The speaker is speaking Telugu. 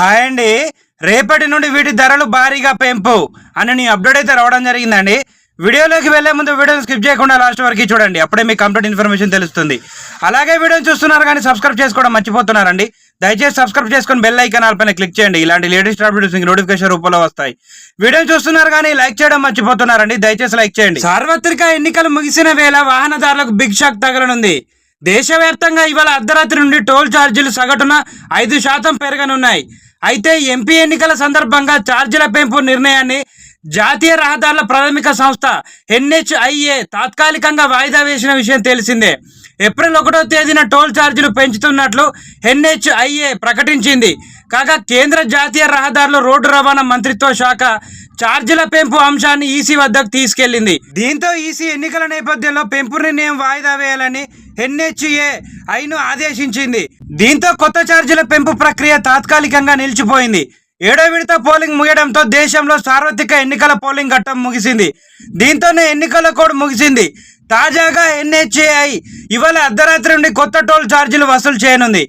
హాయ్ అండి రేపటి నుండి వీటి ధరలు భారీగా పెంపు అని నీ అప్డేట్ అయితే రావడం జరిగిందండి. వీడియోలోకి వెళ్ళే ముందు వీడియోని స్కిప్ చేయకుండా లాస్ట్ వరకు చూడండి. అప్పుడే మీకు కంప్లీట్ ఇన్ఫర్మేషన్ తెలుస్తుంది. అలాగే వీడియోని చూస్తున్నారు కానీ సబ్స్క్రైబ్ చేసుకోవడం మర్చిపోతున్నారండి. దయచేసి సబ్స్క్రైబ్ చేసుకొని బెల్ ఐకాన్ ఆల్పైన క్లిక్ చేయండి. ఇలాంటి లేటెస్ట్ అప్డేట్స్ మీకు నోటిఫికేషన్ రూపంలో వస్తాయి. వీడియోని చూస్తున్నారు కానీ లైక్ చేయడం మర్చిపోతున్నారండి. దయచేసి లైక్ చేయండి. సార్వత్రిక ఎన్నికలు ముగిసిన వేళ వాహనదారులకు బిగ్ షాక్ తగలనుంది. దేశవ్యాప్తంగా ఇవాళ అర్ధరాత్రి నుండి టోల్ ఛార్జీలు సగటున ఐదు శాతం పెరగనున్నాయి. అయితే ఎంపీ ఎన్నికల సందర్భంగా ఛార్జీల పెంపు నిర్ణయాన్ని జాతీయ రహదారుల ప్రాథమిక సంస్థ ఎన్హెచ్ఐఏ తాత్కాలికంగా వాయిదా వేసిన విషయం తెలిసిందే. ఏప్రిల్ ఒకటో తేదీన టోల్ ఛార్జీలు పెంచుతున్నట్లు ఎన్హెచ్ఐఏ ప్రకటించింది. కాగా కేంద్ర జాతీయ రహదారులు రోడ్డు రవాణా మంత్రిత్వ శాఖ ఛార్జీల పెంపు అంశాన్ని ఈసీ వద్దకు తీసుకెళ్ళింది దీంతో ఈసీ ఎన్నికల నేపథ్యంలో పెంపు నిర్ణయం వాయిదా వేయాలని ఎన్హెచ్ఏ ఐను ఆదేశించింది. దీంతో కొత్త ఛార్జీల పెంపు ప్రక్రియ తాత్కాలికంగా నిలిచిపోయింది. ఏడో విడత పోలింగ్ ముగియడంతో దేశంలో సార్వత్రిక ఎన్నికల పోలింగ్ ఘట్టం ముగిసింది. దీంతోనే ఎన్నికల కోడ్ ముగిసింది. తాజాగా ఎన్హెచ్ఏఐ ఇవాళ అర్ధరాత్రి నుండి కొత్త టోల్ ఛార్జీలు వసూలు చేయనుంది.